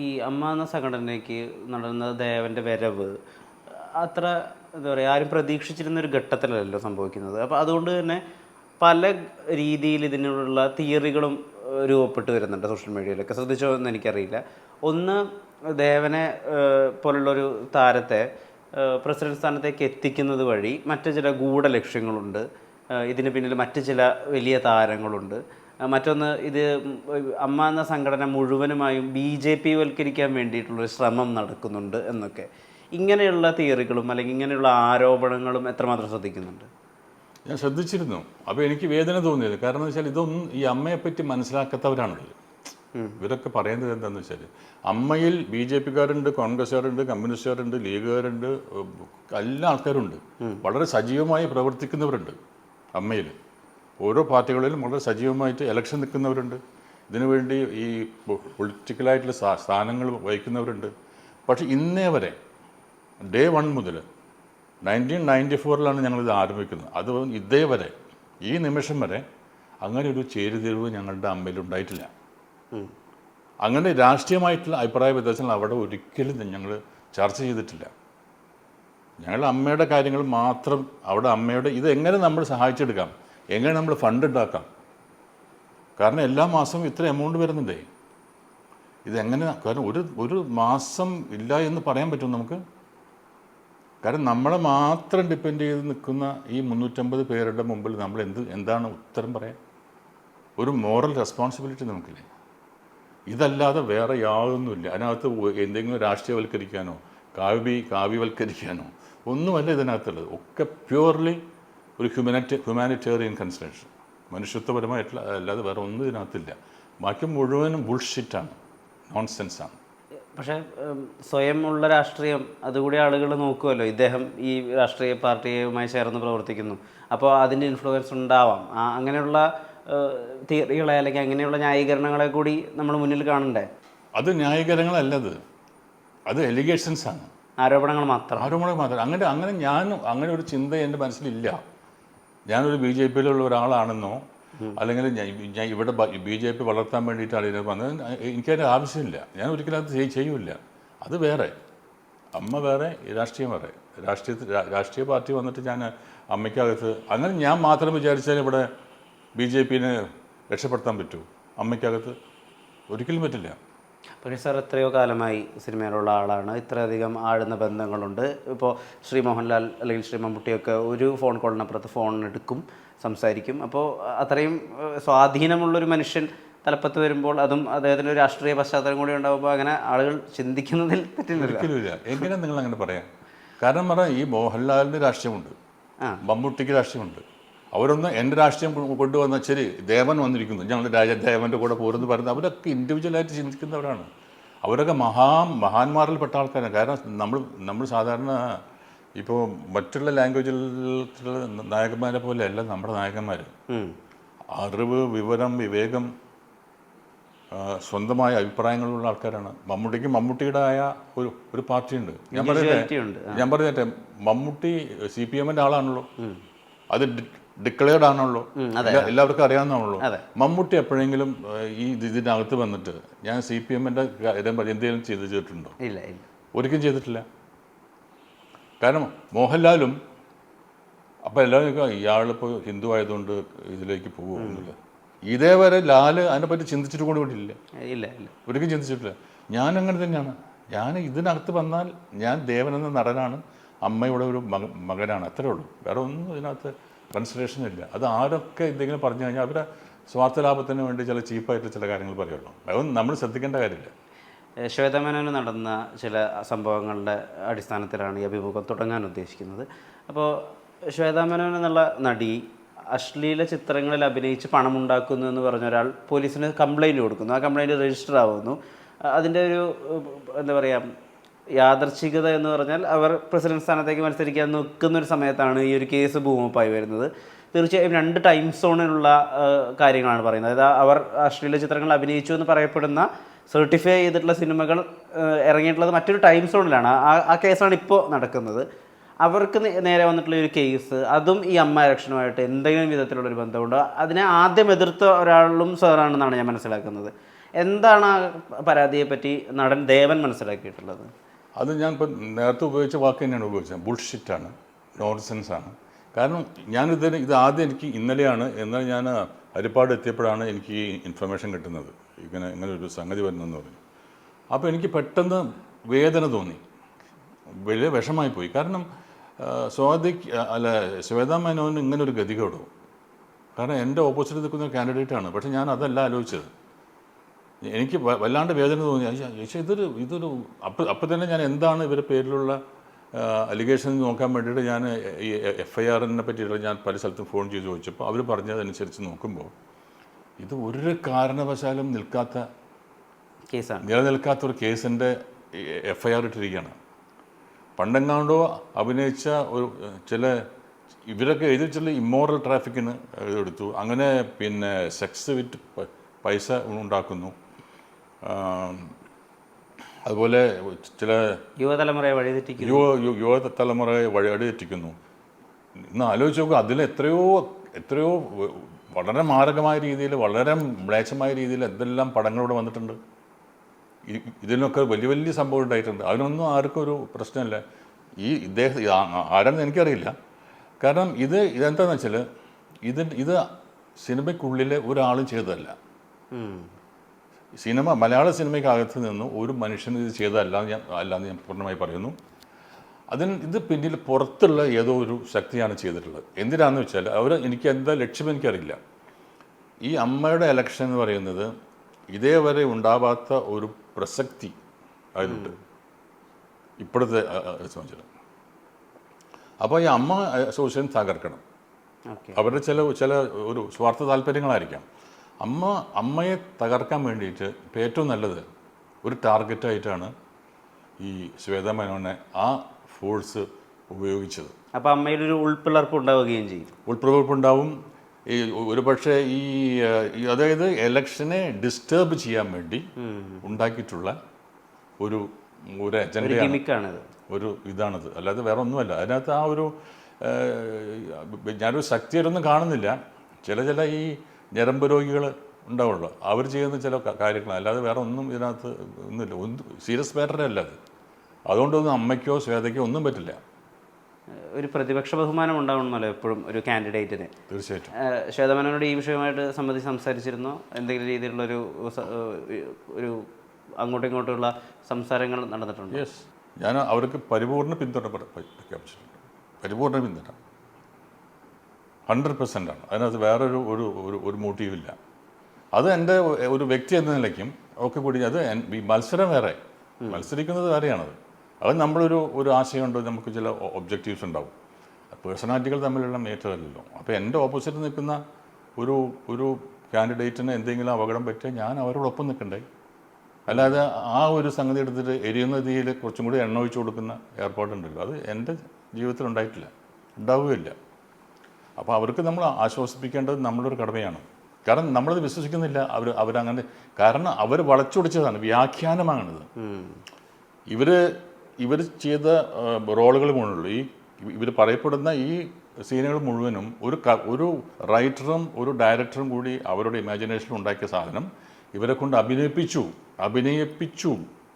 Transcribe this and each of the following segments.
ഈ അമ്മ എന്ന സംഘടനയ്ക്ക് നടന്ന ദേവന്റെ വരവ് അത്ര എന്താ പറയുക ആരും പ്രതീക്ഷിച്ചിരുന്ന ഒരു ഘട്ടത്തിലല്ലോ സംഭവിക്കുന്നത്. അപ്പോൾ അതുകൊണ്ട് തന്നെ പല രീതിയിൽ ഇതിനുള്ള തിയറികളും രൂപപ്പെട്ട് വരുന്നുണ്ട് സോഷ്യൽ മീഡിയയിലൊക്കെ. ശ്രദ്ധിച്ചോ എന്ന് എനിക്കറിയില്ല. ഒന്ന് ദേവനെ പോലുള്ളൊരു താരത്തെ പ്രസിഡന്റ് സ്ഥാനത്തേക്ക് എത്തിക്കുന്നത് വഴി മറ്റു ചില ഗൂഢ ലക്ഷ്യങ്ങളുണ്ട് ഇതിന് പിന്നിൽ മറ്റു ചില വലിയ താരങ്ങളുണ്ട്. മറ്റൊന്ന് ഇത് അമ്മ എന്ന സംഘടന മുഴുവനുമായും ബി ജെ പി വൽക്കരിക്കാൻ വേണ്ടിയിട്ടുള്ളൊരു ശ്രമം നടക്കുന്നുണ്ട് എന്നൊക്കെ. ഇങ്ങനെയുള്ള തിയറികളും അല്ലെങ്കിൽ ഇങ്ങനെയുള്ള ആരോപണങ്ങളും എത്രമാത്രം ശ്രദ്ധിക്കുന്നുണ്ട്? ഞാൻ ശ്രദ്ധിച്ചിരുന്നു. അപ്പോൾ എനിക്ക് വേദന തോന്നിയത്. കാരണം എന്ന് വെച്ചാൽ ഇതൊന്നും ഈ അമ്മയെപ്പറ്റി മനസ്സിലാക്കാത്തവരാണത്. ഇവരൊക്കെ പറയുന്നത് എന്താണെന്ന് വെച്ചാൽ അമ്മയിൽ ബി ജെ പിക്കാരുണ്ട് കോൺഗ്രസ്സുകാരുണ്ട് കമ്മ്യൂണിസ്റ്റുകാരുണ്ട് ലീഗുകാരുണ്ട് എല്ലാ ആൾക്കാരുണ്ട്. വളരെ സജീവമായി പ്രവർത്തിക്കുന്നവരുണ്ട് അമ്മയിൽ. ഓരോ പാർട്ടികളിലും വളരെ സജീവമായിട്ട് ഇലക്ഷൻ നിൽക്കുന്നവരുണ്ട്. ഇതിനുവേണ്ടി ഈ പൊളിറ്റിക്കലായിട്ടുള്ള സ്ഥാ- സ്ഥാനങ്ങൾ വഹിക്കുന്നവരുണ്ട്. പക്ഷേ ഇന്നേ വരെ ഡേ വൺ മുതൽ നയന്റീൻ നയന്റി ഫോറിലാണ് ഞങ്ങളിത് ആരംഭിക്കുന്നത്. അത് ഇതേ വരെ ഈ നിമിഷം വരെ അങ്ങനെ ഒരു ചേരുതിരിവ് ഞങ്ങളുടെ അമ്മയിൽ ഉണ്ടായിട്ടില്ല അങ്ങനെ രാഷ്ട്രീയമായിട്ടുള്ള അഭിപ്രായ വ്യത്യാസങ്ങൾ അവിടെ ഒരിക്കലും ഞങ്ങൾ ചർച്ച ചെയ്തിട്ടില്ല. ഞങ്ങളുടെ അമ്മയുടെ കാര്യങ്ങൾ മാത്രം അവിടെ അമ്മയുടെ ഇത് എങ്ങനെ നമ്മൾ സഹായിച്ചെടുക്കാം? എങ്ങനെ നമ്മൾ ഫണ്ട് ഉണ്ടാക്കാം? കാരണം എല്ലാ മാസവും ഇത്ര എമൗണ്ട് വരുന്നുണ്ടേ. ഇതെങ്ങനെ കാരണം ഒരു ഒരു മാസം ഇല്ല എന്ന് പറയാൻ പറ്റും നമുക്ക്? കാരണം നമ്മളെ മാത്രം ഡിപ്പെൻഡ് ചെയ്ത് നിൽക്കുന്ന ഈ മുന്നൂറ്റമ്പത് പേരുടെ മുമ്പിൽ നമ്മൾ എന്ത് എന്താണ് ഉത്തരം പറയാൻ? ഒരു മോറൽ റെസ്പോൺസിബിലിറ്റി നമുക്കില്ലേ? ഇതല്ലാതെ വേറെ യാതൊന്നുമില്ല. അതിനകത്ത് എന്തെങ്കിലും രാഷ്ട്രീയവൽക്കരിക്കാനോ കാവ്യ കാവ്യവൽക്കരിക്കാനോ ഒന്നുമല്ല ഇതിനകത്തുള്ളത്. ഒക്കെ പ്യുവർലി ഒരു ഹ്യൂമാനിറ്റി ഹ്യൂമാനിറ്റേറിയൻ കൺസിഡറേഷൻ. മനുഷ്യത്വപരമായിട്ടുള്ള അല്ലാതെ വേറെ ഒന്നും ഇതിനകത്തില്ല. ബാക്കി മുഴുവനും ബുൾഷിറ്റാണ് നോൺസെൻസാണ്. പക്ഷേ സ്വയം ഉള്ള രാഷ്ട്രീയം അതുകൂടി ആളുകൾ നോക്കുമല്ലോ ഇദ്ദേഹം ഈ രാഷ്ട്രീയ പാർട്ടിയുമായി ചേർന്ന് പ്രവർത്തിക്കുന്നു. അപ്പോൾ അതിന്റെ ഇൻഫ്ലുവൻസ് ഉണ്ടാവാം. അങ്ങനെയുള്ള തിയറികളെ അല്ലെങ്കിൽ അങ്ങനെയുള്ള ന്യായീകരണങ്ങളെ കൂടി നമ്മൾ മുന്നിൽ കാണണ്ടേ? അത് ന്യായീകരണങ്ങളല്ലത്. അത് എലിഗേഷൻസ് ആണ്. ആരോപണങ്ങൾ മാത്രം. ആരോപണങ്ങൾ മാത്രം. അങ്ങനെ അങ്ങനെ ഞാൻ അങ്ങനെ ഒരു ചിന്ത എന്റെ മനസ്സിലില്ല. ഞാനൊരു ബി ജെ പിയിലുള്ള ഒരാളാണെന്നോ അല്ലെങ്കിൽ ഞാൻ- ഇവിടെ ബി ജെ പി വളർത്താൻ വേണ്ടിയിട്ടാണ് ഇതിനെ വന്നത് എനിക്കതിന്റെ ആവശ്യമില്ല. ഞാൻ ഒരിക്കലും അത് ചെയ്- ചെയ്യൂല അത് വേറെ. അമ്മ വേറെ രാഷ്ട്രീയം വേറെ. രാഷ്ട്രീയ രാഷ്ട്രീയ പാർട്ടി വന്നിട്ട് ഞാൻ അമ്മയ്ക്കകത്ത് അങ്ങനെ ഞാൻ മാത്രം വിചാരിച്ചാൽ ഇവിടെ ബി ജെ പിനെ രക്ഷപ്പെടുത്താൻ പറ്റൂ. അമ്മയ്ക്കകത്ത് ഒരിക്കലും പറ്റില്ല. പക്ഷേ സാർ എത്രയോ കാലമായി സിനിമയിലുള്ള ആളാണ്. ഇത്രയധികം ആഴുന്ന ബന്ധങ്ങളുണ്ട്. ഇപ്പോൾ ശ്രീ മോഹൻലാൽ അല്ലെങ്കിൽ ശ്രീ മമ്മൂട്ടിയൊക്കെ ഒരു ഫോൺ കോളിനപ്പുറത്ത് ഫോൺ എടുക്കും സംസാരിക്കും. അപ്പോൾ അത്രയും സ്വാധീനമുള്ളൊരു മനുഷ്യൻ തലപ്പത്ത് വരുമ്പോൾ അതും അദ്ദേഹത്തിന്റെ ഒരു രാഷ്ട്രീയ പശ്ചാത്തലം കൂടി ഉണ്ടാകുമ്പോൾ അങ്ങനെ ആളുകൾ ചിന്തിക്കുന്നതിൽ പറ്റില്ല എങ്ങനെ നിങ്ങൾ അങ്ങനെ പറയാം? കാരണം പറഞ്ഞാൽ ഈ മോഹൻലാലിന് രാഷ്ട്രീയമുണ്ട്. ആ. മമ്മൂട്ടിക്ക് രാഷ്ട്രീയമുണ്ട്. അവരൊന്ന് എന്റെ രാഷ്ട്രീയം കൊണ്ടുവന്ന ശരി ദേവൻ വന്നിരിക്കുന്നു. ഞങ്ങൾ രാജദേവന്റെ കൂടെ പോരെന്ന് പറയുന്നത് അവരൊക്കെ ഇൻഡിവിജ്വലായിട്ട് ചിന്തിക്കുന്നവരാണ്. അവരൊക്കെ മഹാ മഹാന്മാരിൽപ്പെട്ട ആൾക്കാരാണ്. കാരണം നമ്മൾ നമ്മൾ സാധാരണ ഇപ്പോൾ മറ്റുള്ള ലാംഗ്വേജിലുള്ള നായകന്മാരെ പോലെ അല്ല നമ്മുടെ നായകന്മാർ. അറിവ് വിവരം വിവേകം സ്വന്തമായ അഭിപ്രായങ്ങളുള്ള ആൾക്കാരാണ്. മമ്മൂട്ടിക്ക് മമ്മൂട്ടിയുടേതായ ഒരു ഒരു പാർട്ടിയുണ്ട്. ഞാൻ പറഞ്ഞു പറയട്ടെ. ഞാൻ പറഞ്ഞേട്ടെ മമ്മൂട്ടി സി പി എമ്മിന്റെ ആളാണല്ലോ. അത് ഡിക്ലെയർഡ് ആണല്ലോ എല്ലാ- എല്ലാവർക്കും അറിയാവുന്നതാണല്ലോ മമ്മൂട്ടി എപ്പോഴെങ്കിലും ഈ ഇതിനകത്ത് വന്നിട്ട് ഞാൻ സി പി എമ്മിന്റെ കാര്യം എന്തെങ്കിലും ചെയ്തു ചെയ്തിട്ടുണ്ടോ? ഇല്ല ഇല്ല. ഒരിക്കലും ചെയ്തിട്ടില്ല. കാരണം മോഹൻലാലും അപ്പോൾ എല്ലാവരും ഇയാളിപ്പോ ഇയാളിപ്പോൾ ഹിന്ദു ആയതുകൊണ്ട് ഇതിലേക്ക് പോകുമെന്നില്ല ഇതേവരെ ലാൽ അതിനെപ്പറ്റി ചിന്തിച്ചിട്ട് കൂടി ഇല്ല ഇല്ല ഇല്ല. ഒരിക്കലും ചിന്തിച്ചിട്ടില്ല. ഞാൻ അങ്ങനെ തന്നെയാണ്. ഞാൻ ഇതിനകത്ത് വന്നാൽ ഞാൻ ദേവൻ എന്ന നടനാണ് അമ്മയുടെ ഒരു മകനാണ്. അത്രേ ഉള്ളൂ. വേറെ ഒന്നും ഇതിനകത്ത് കൺസിഡറേഷൻ ഇല്ല അത് ആരൊക്കെ എന്തെങ്കിലും പറഞ്ഞു കഴിഞ്ഞാൽ അവരെ സ്വാർത്ഥ ലാഭത്തിന് വേണ്ടി ചില ചീപ്പായിട്ടുള്ള ചില കാര്യങ്ങൾ പറയുള്ളൂ. അതൊന്നും നമ്മൾ ശ്രദ്ധിക്കേണ്ട കാര്യമില്ല. ശ്വേതമേനോന് നടന്ന ചില സംഭവങ്ങളുടെ അടിസ്ഥാനത്തിലാണ് ഈ അഭിമുഖം തുടങ്ങാൻ ഉദ്ദേശിക്കുന്നത്. അപ്പോൾ ശ്വേതാമേനോൻ എന്നുള്ള നടി അശ്ലീല ചിത്രങ്ങളിൽ അഭിനയിച്ച് പണമുണ്ടാക്കുന്നു എന്ന് പറഞ്ഞ ഒരാൾ പോലീസിന് കംപ്ലൈന്റ് കൊടുക്കുന്നു. ആ കംപ്ലൈന്റ് രജിസ്റ്റർ ആവുന്നു. അതിന്റെ ഒരു എന്താ പറയുക യാദർച്ഛികത എന്ന് പറഞ്ഞാൽ അവർ പ്രസിഡന്റ് സ്ഥാനത്തേക്ക് മത്സരിക്കാൻ നിൽക്കുന്ന ഒരു സമയത്താണ് ഈ ഒരു കേസ് ഭൂമിപ്പായി വരുന്നത്. തീർച്ചയായും രണ്ട് ടൈം സോണിലുള്ള കാര്യങ്ങളാണ് പറയുന്നത്. അതായത് അവർ അശ്ലീല ചിത്രങ്ങൾ അഭിനയിച്ചു എന്ന് പറയപ്പെടുന്ന സർട്ടിഫൈ ചെയ്തിട്ടുള്ള സിനിമകൾ ഇറങ്ങിയിട്ടുള്ളത് മറ്റൊരു ടൈം സോണിലാണ് ആ ആ കേസാണ് ഇപ്പോൾ നടക്കുന്നത്. അവർക്ക് നേരെ വന്നിട്ടുള്ള ഒരു കേസ് അതും ഈ അമ്മ രക്ഷണമായിട്ട് എന്തെങ്കിലും വിധത്തിലുള്ള ഒരു ബന്ധമുണ്ടോ. അതിനെ ആദ്യം എതിർത്ത ഒരാളും സാറാണെന്നാണ് ഞാൻ മനസ്സിലാക്കുന്നത്. എന്താണ് ആ പരാതിയെപ്പറ്റി നടൻ ദേവൻ മനസ്സിലാക്കിയിട്ടുള്ളത്? അത് ഞാൻ ഇപ്പം നേരത്തെ ഉപയോഗിച്ച വാക്ക് തന്നെയാണ് ഉപയോഗിച്ചത്. ബുൾഷിറ്റാണ് നോൺസെൻസ് ആണ്. കാരണം ഞാനിത് ഇത് ആദ്യം എനിക്ക് ഇന്നലെയാണ് എന്നാൽ ഞാൻ ഹരിപ്പാട് എത്തിയപ്പോഴാണ് എനിക്ക് ഈ ഇൻഫർമേഷൻ കിട്ടുന്നത്. ഇങ്ങനെ ഇങ്ങനെ ഒരു സംഗതി വരുന്നെന്ന് പറഞ്ഞു. അപ്പോൾ എനിക്ക് പെട്ടെന്ന് വേദന തോന്നി. വലിയ വിഷമായി പോയി. കാരണം സ്വാതിക്ക് അല്ല ശ്വേതാ മേനോന് ഇങ്ങനെ ഒരു കാരണം എന്റെ ഓപ്പോസിറ്റ് നിൽക്കുന്ന ആണ്. പക്ഷേ ഞാൻ അതല്ല ആലോചിച്ചത്. എനിക്ക് വല്ലാണ്ട് വേദന തോന്നി. പക്ഷേ ഇതൊരു ഇതൊരു അപ്പം അപ്പം തന്നെ ഞാൻ എന്താണ് ഇവരുടെ പേരിലുള്ള അലിഗേഷൻ നോക്കാൻ വേണ്ടിയിട്ട് ഞാൻ ഈ എഫ് ഐ ആറിനെ പറ്റിയിട്ട് ഞാൻ പല സ്ഥലത്തും ഫോൺ ചെയ്ത് ചോദിച്ചപ്പോൾ അവർ പറഞ്ഞതനുസരിച്ച് നോക്കുമ്പോൾ ഇത് ഒരു കാരണവശാലും നിൽക്കാത്ത കേസാണ്. നിലനിൽക്കാത്ത ഒരു കേസിന്റെ എഫ് ഐ ആർ ഇട്ടിരിക്കുകയാണ്. പണ്ടെങ്ങാണ്ടോ അഭിനയിച്ച ഒരു ചില ഇവരൊക്കെ എഴുതി വെച്ചുള്ള ഇമ്മോറൽ ട്രാഫിക്കിന് എടുത്തു. അങ്ങനെ പിന്നെ സെക്സ് വിറ്റ് പൈസ ഉണ്ടാക്കുന്നു. അതുപോലെ ചില യുവതലമുറയെ വഴിതെറ്റിക്കുന്നു. യുവ യുവതലമുറയെ വഴിതെറ്റിക്കുന്നു. ഇന്ന് ആലോചിച്ച് നോക്കുക അതിൽ എത്രയോ എത്രയോ വളരെ മാരകമായ രീതിയിൽ വളരെ മ്ലേച്ഛമായ രീതിയിൽ എന്തെല്ലാം പടങ്ങളിവിടെ വന്നിട്ടുണ്ട്. ഇതിനൊക്കെ വലിയ വലിയ സംഭവം ഉണ്ടായിട്ടുണ്ട്. അതിനൊന്നും ആർക്കും ഒരു പ്രശ്നമില്ല. ഈ ഇദ്ദേഹം ആരാണെന്ന് എനിക്കറിയില്ല. കാരണം ഇത് ഇതെന്താണെന്ന് വെച്ചാൽ ഇത് ഇത് സിനിമയ്ക്കുള്ളിലെ ഒരാളും ചെയ്തതല്ല. സിനിമ മലയാള സിനിമയ്ക്കകത്ത് നിന്ന് ഒരു മനുഷ്യൻ ഇത് ചെയ്തതല്ല ഞാൻ അല്ലാന്ന് ഞാൻ പൂർണമായി പറയുന്നു. അതിന് ഇത് പിന്നിൽ പുറത്തുള്ള ഏതോ ഒരു ശക്തിയാണ് ചെയ്തിട്ടുള്ളത്. എന്തിനാണെന്ന് വെച്ചാൽ അവർ എനിക്ക് എന്താ ലക്ഷ്യം എനിക്കറിയില്ല. ഈ അമ്മയുടെ എലക്ഷൻ എന്ന് പറയുന്നത് ഇതേവരെ ഉണ്ടാവാത്ത ഒരു പ്രസക്തി അതിലുണ്ട്. ഇപ്പോഴത്തെ അ, അപ്പോൾ ഈ അമ്മ അസോസിയേഷൻ തകർക്കണം അവരുടെ ചില ചില ഒരു സ്വാർത്ഥ താല്പര്യങ്ങളായിരിക്കാം. അമ്മ അമ്മയെ തകർക്കാൻ വേണ്ടിയിട്ട് ഇപ്പോൾ ഏറ്റവും നല്ലത് ഒരു ടാർഗറ്റായിട്ടാണ് ഈ ശ്വേത മേനോനെ ആ ഫോഴ്സ് ഉപയോഗിച്ചത്. അപ്പോൾ അമ്മയിൽ ഒരു ഉൾപ്പിളർപ്പ് ഉണ്ടാവുകയും ചെയ്യും. ഉൾപ്പിളർപ്പുണ്ടാവും. ഈ ഒരു പക്ഷേ ഈ അതായത് എലക്ഷനെ ഡിസ്റ്റർബ് ചെയ്യാൻ വേണ്ടി ഉണ്ടാക്കിയിട്ടുള്ള ഒരു ഒരു അജണ്ടയാണ് ഒരു ഇതാണത്. അല്ലാതെ വേറെ ഒന്നുമല്ല അതിനകത്ത് ആ ഒരു ഞാനൊരു ശക്തിയൊന്നും കാണുന്നില്ല. ചില ചില ഈ ഞരമ്പ് രോഗികൾ ഉണ്ടാവുള്ളൂ. അവർ ചെയ്യുന്ന ചില കാര്യങ്ങൾ. അല്ലാതെ വേറെ ഒന്നും ഇതിനകത്ത് ഒന്നുമില്ല. ഒന്നും സീരിയസ് മാറ്ററേ അല്ല അത്. അതുകൊണ്ടൊന്നും അമ്മയ്ക്കോ ശ്വേതയ്ക്കോ ഒന്നും പറ്റില്ല. ഒരു പ്രതിപക്ഷ ബഹുമാനം ഉണ്ടാവണമല്ലോ എപ്പോഴും ഒരു കാൻഡിഡേറ്റിന്. തീർച്ചയായിട്ടും. ശ്വേതമനോട് ഈ വിഷയമായിട്ട് സംബന്ധിച്ച് സംസാരിച്ചിരുന്നോ? എന്തെങ്കിലും രീതിയിലുള്ള ഒരു ഒരു അങ്ങോട്ടും ഇങ്ങോട്ടുമുള്ള സംസാരങ്ങൾ നടന്നിട്ടുണ്ട്? യെസ്. ഞാൻ അവർക്ക് പരിപൂർണ പിന്തുണ പ്ര- പ്ര- പ്രഖ്യാപിച്ചിട്ടുണ്ട്. പരിപൂർണ പിന്തുണ. ഹൺഡ്രഡ് പെർസെന്റ് ആണ്. അതിനകത്ത് വേറൊരു ഒരു ഒരു ഒരു മോട്ടീവില്ല അത് എന്റെ ഒരു വ്യക്തി എന്ന നിലയ്ക്കും ഒക്കെ കൂടി അത് ഈ മത്സരം വേറെ. മത്സരിക്കുന്നത് വേറെയാണത്. അത് നമ്മളൊരു ഒരു ആശയമുണ്ട് നമുക്ക് ചില ഒബ്ജക്റ്റീവ്സ് ഉണ്ടാവും. പേഴ്സണാലിറ്റികൾ തമ്മിലുള്ള മേറ്റർ അപ്പോൾ എന്റെ ഓപ്പോസിറ്റ് നിൽക്കുന്ന ഒരു ഒരു കാൻഡിഡേറ്റിന് എന്തെങ്കിലും അപകടം പറ്റിയാൽ ഞാൻ അവരോടൊപ്പം നിൽക്കണ്ടേ? അല്ലാതെ ആ ഒരു സംഗതി എടുത്തിട്ട് എരിയുന്ന തീയിൽ കുറച്ചും കൂടി എണ്ണ ഒഴിച്ചു കൊടുക്കുന്ന ഏർപ്പാടുണ്ടല്ലോ. അത് എന്റെ ജീവിതത്തിൽ ഉണ്ടായിട്ടില്ല. ഉണ്ടാവുകയില്ല. അപ്പോൾ അവർക്ക് നമ്മൾ ആശ്വസിപ്പിക്കേണ്ടത് നമ്മളൊരു കടമയാണ്. കാരണം നമ്മളത് വിശ്വസിക്കുന്നില്ല. അവർ അവരങ്ങനെ കാരണം അവർ വളച്ചൊടിച്ചതാണ് വ്യാഖ്യാനമാണിത്. ഇവർ ഇവർ ചെയ്ത റോളുകൾ മുഴുവനുള്ളൂ ഈ ഇവർ പറയപ്പെടുന്ന ഈ സീനുകൾ മുഴുവനും ഒരു ക- ഒരു റൈറ്ററും ഒരു ഡയറക്ടറും കൂടി അവരുടെ ഇമാജിനേഷൻ ഉണ്ടാക്കിയ സാധനം ഇവരെ കൊണ്ട് അഭിനയിപ്പിച്ചു അഭിനയിപ്പിച്ചു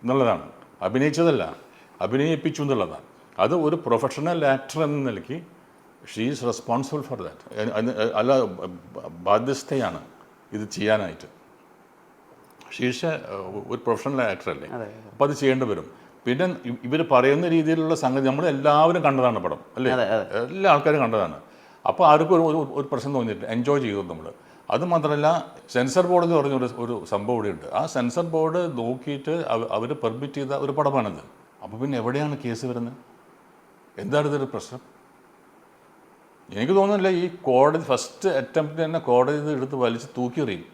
എന്നുള്ളതാണ്. അഭിനയിച്ചതല്ല അഭിനയിപ്പിച്ചു എന്നുള്ളതാണ്. അത് ഒരു പ്രൊഫഷണൽ ആക്ടർ എന്ന നിലയ്ക്ക് she is responsible for that അല്ല ബാധ്യസ്ഥയാണ് ഇത് ചെയ്യാനായിട്ട്. ശീർഷ ഒരു പ്രൊഫഷണൽ ആക്ടറല്ലേ. അപ്പോൾ അത് ചെയ്യേണ്ടി വരും. പിന്നെ ഇവർ പറയുന്ന രീതിയിലുള്ള സംഗതി നമ്മൾ എല്ലാവരും കണ്ടതാണ് പടം അല്ലേ. എല്ലാ ആൾക്കാരും കണ്ടതാണ്. അപ്പോൾ ആർക്കും ഒരു ഒരു- പ്രശ്നം തോന്നിയിട്ടില്ല. എൻജോയ് ചെയ്തു നമ്മൾ അത് മാത്രമല്ല സെൻസർ ബോർഡ് എന്ന് പറഞ്ഞ ഒരു ഒരു സംഭവം ഇവിടെയുണ്ട് ആ സെൻസർ ബോർഡ് നോക്കിയിട്ട് അവർ പെർമിറ്റ് ചെയ്ത ഒരു പടമാണിത്. അപ്പോൾ പിന്നെ എവിടെയാണ് കേസ് വരുന്നത്? എന്താണ് ഇതൊരു പ്രശ്നം? എനിക്ക് തോന്നുന്നില്ല ഈ കോടതി ഫസ്റ്റ് അറ്റംപ്റ്റ് തന്നെ കോടതി എടുത്ത് വലിച്ച് തൂക്കി എറിയും